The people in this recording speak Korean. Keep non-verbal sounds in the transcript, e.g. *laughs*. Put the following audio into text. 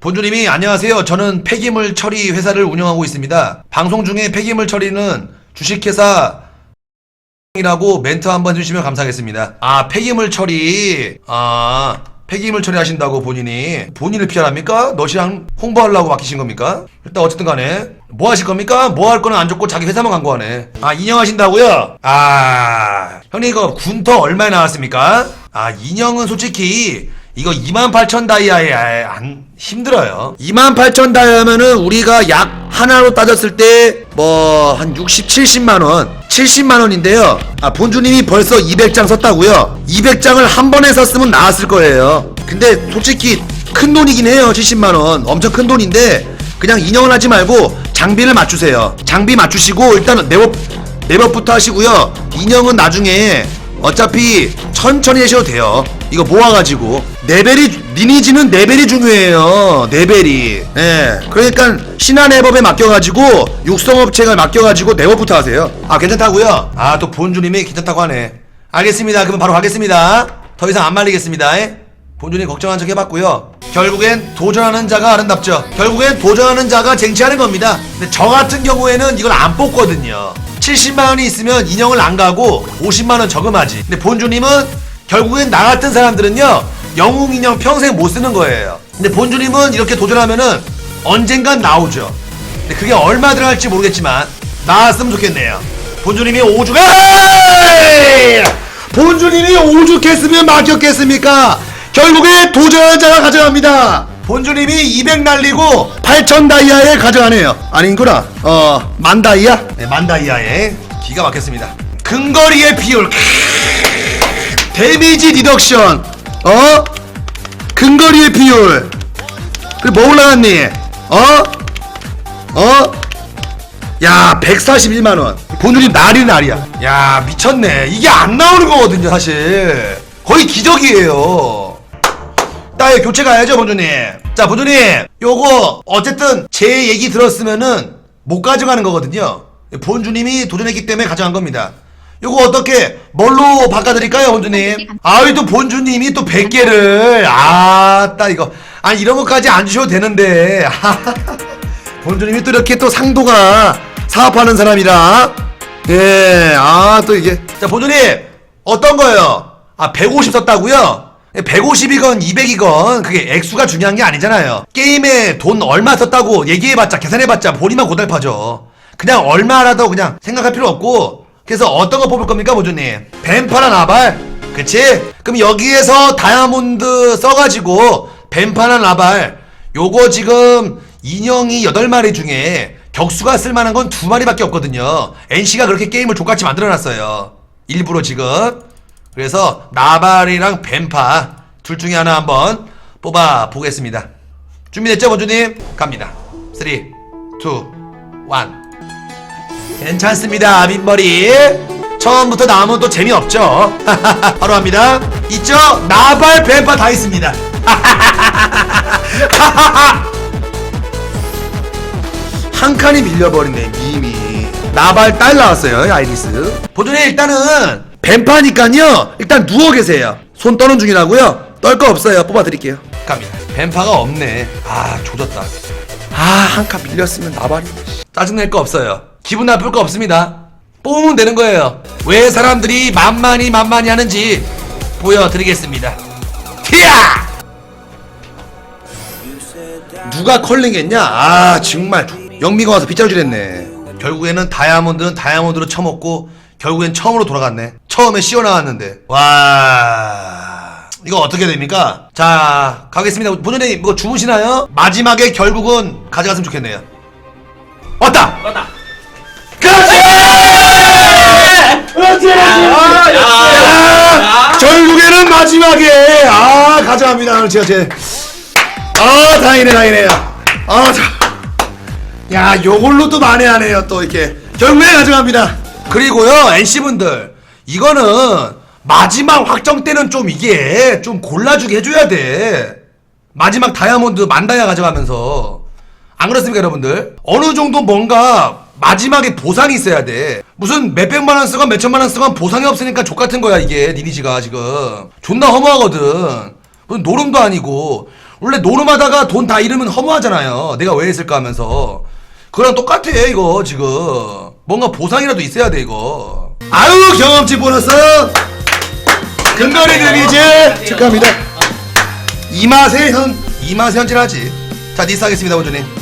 본주님이 안녕하세요. 저는 폐기물 처리 회사를 운영하고 있습니다. 방송 중에 폐기물 처리는 주식회사 이라고 멘트 한번 해주시면 감사하겠습니다. 아 폐기물 처리 아 폐기물 처리하신다고 본인이 본인을 피하랍니까? 너시랑 홍보하려고 맡기신 겁니까? 일단 어쨌든 간에 뭐 하실 겁니까? 뭐 할 거는 안 좋고 자기 회사만 광고하네. 아 인형하신다고요? 아 형님 이거 군터 얼마에 나왔습니까? 아 인형은 솔직히 이거 28,000 다이아에 안 힘들어요. 28,000 다이아면은 우리가 약 하나로 따졌을 때 뭐 한 60, 70만 원, 70만 원인데요. 아 본주님이 벌써 200장 썼다고요? 200장을 한 번에 썼으면 나왔을 거예요. 근데 솔직히 큰 돈이긴 해요. 70만 원, 엄청 큰 돈인데 그냥 인형을 하지 말고 장비를 맞추세요. 장비 맞추시고 일단 은 네법 네법부터 하시고요. 인형은 나중에 어차피 천천히 하셔도 돼요. 이거 모아가지고 레벨이 리니지는 레벨이 중요해요. 레벨이. 예. 그러니까 신화 네법에 맡겨가지고 육성업체가 맡겨가지고 네법부터 하세요. 아 괜찮다고요? 아 또 본주님이 괜찮다고 하네. 알겠습니다. 그럼 바로 가겠습니다. 더 이상 안 말리겠습니다. 예? 본주님 걱정한 척 해봤고요. 결국엔 도전하는 자가 아름답죠. 결국엔 도전하는 자가 쟁취하는 겁니다. 근데 저 같은 경우에는 이걸 안 뽑거든요. 70만 원이 있으면 인형을 안 가고 50만 원 저금하지. 근데 본주님은 결국엔 나 같은 사람들은요 영웅 인형 평생 못 쓰는 거예요. 근데 본주님은 이렇게 도전하면은 언젠간 나오죠. 근데 그게 얼마 들어갈지 모르겠지만 나왔으면 좋겠네요. 본주님이 오죽 에이! 본주님이 오죽했으면 막혔겠습니까? 결국에 도전한 자가 가져갑니다. 본주님이 200 날리고 8천 다이아에 가져가네요. 아닌구나. 어, 만 다이아? 네, 만 다이아에 기가 막혔습니다. 근거리의 비율. 데미지 리덕션. 어? 근거리의 비율. 그리고 뭐 올라갔니? 어? 어? 야 141만원 본주님 날이 날이야 야 미쳤네 이게 안 나오는 거거든요 사실 거의 기적이에요 나의 교체 가야죠 본주님. 자 본주님 요거 어쨌든 제 얘기 들었으면은 못 가져가는 거거든요. 본주님이 도전했기 때문에 가져간 겁니다. 요거 어떻게 뭘로 바꿔드릴까요 본주님? 아이 또 본주님이 또 100개를. 아 따 이거. 아니 이런 것까지 안 주셔도 되는데. *laughs* 본주님이 또 이렇게 또 상도가 사업하는 사람이라. 예, 아 또 이게. 자 본주님 어떤 거예요? 아 150 썼다고요? 150이건 200이건 그게 액수가 중요한 게 아니잖아요. 게임에 돈 얼마 썼다고 얘기해봤자 계산해봤자 본인만 고달파죠. 그냥 얼마라도 그냥 생각할 필요 없고 그래서 어떤 거 뽑을 겁니까 본주님? 뱀파나 나발? 그치? 그럼 여기에서 다이아몬드 써가지고 뱀파나 나발 요거 지금 인형이 8마리 중에 격수가 쓸만한 건두 마리밖에 없거든요. NC가 그렇게 게임을 족같이 만들어놨어요. 일부러 지금. 그래서 나발이랑 뱀파 둘 중에 하나 한번 뽑아 보겠습니다. 준비됐죠, 원주님? 갑니다. 3, 2, 1. 괜찮습니다, 민머리. 처음부터 나오면 또 재미없죠. *laughs* 바로 합니다. 있죠? 나발, 뱀파 다 있습니다. *laughs* 한 칸이 밀려버리네 밈이 나발 딸 나왔어요 아이리스 보존에 일단은 뱀파니까요. 일단 누워 계세요. 손 떠는 중이라고요? 떨 거 없어요. 뽑아드릴게요. 갑니다. 뱀파가 없네. 아 조졌다. 아 한 칸 밀렸으면 나발이. 짜증낼 거 없어요. 기분 나쁠 거 없습니다. 뽑으면 되는 거예요. 왜 사람들이 만만히 만만히 하는지 보여드리겠습니다. 티야 누가 컬링했냐? 아 정말. 영미가 와서 빗자루 질했네. 결국에는 다이아몬드는 다이아몬드로 처먹고 결국엔 처음으로 돌아갔네. 처음에 씌워 나왔는데 와 이거 어떻게 됩니까? 자 가겠습니다. 본연님 이거 주무시나요? 마지막에 결국은 가져갔으면 좋겠네요. 왔다. 왔다. 그렇지. 그렇지. 아, 야, 결국에는 마지막에 아 가져갑니다. 제가 제. 아 다행이네 다행이네요 아 자. 야 요걸로 또 만회하네요 또 이렇게 결국에 가져갑니다 그리고요 NC분들 이거는 마지막 확정 때는 좀 이게 좀 골라주게 해줘야 돼 마지막 다이아몬드 만다이아 가져가면서 안 그렇습니까 여러분들 어느 정도 뭔가 마지막에 보상이 있어야 돼 무슨 몇백만 원 쓰건 몇천만 원 쓰건 보상이 없으니까 족 같은 거야 이게 니니지가 지금 존나 허무하거든 무슨 노름도 아니고 원래 노름하다가 돈 다 잃으면 허무하잖아요. 내가 왜 했을까 하면서. 그랑 똑같아, 이거, 지금. 뭔가 보상이라도 있어야 돼, 이거. 아유, 경험치 보너스! 근거리 데미지! 축하합니다. 이 맛에 현, 이 맛에 현질하지. 자, 니스 하겠습니다, 원주님.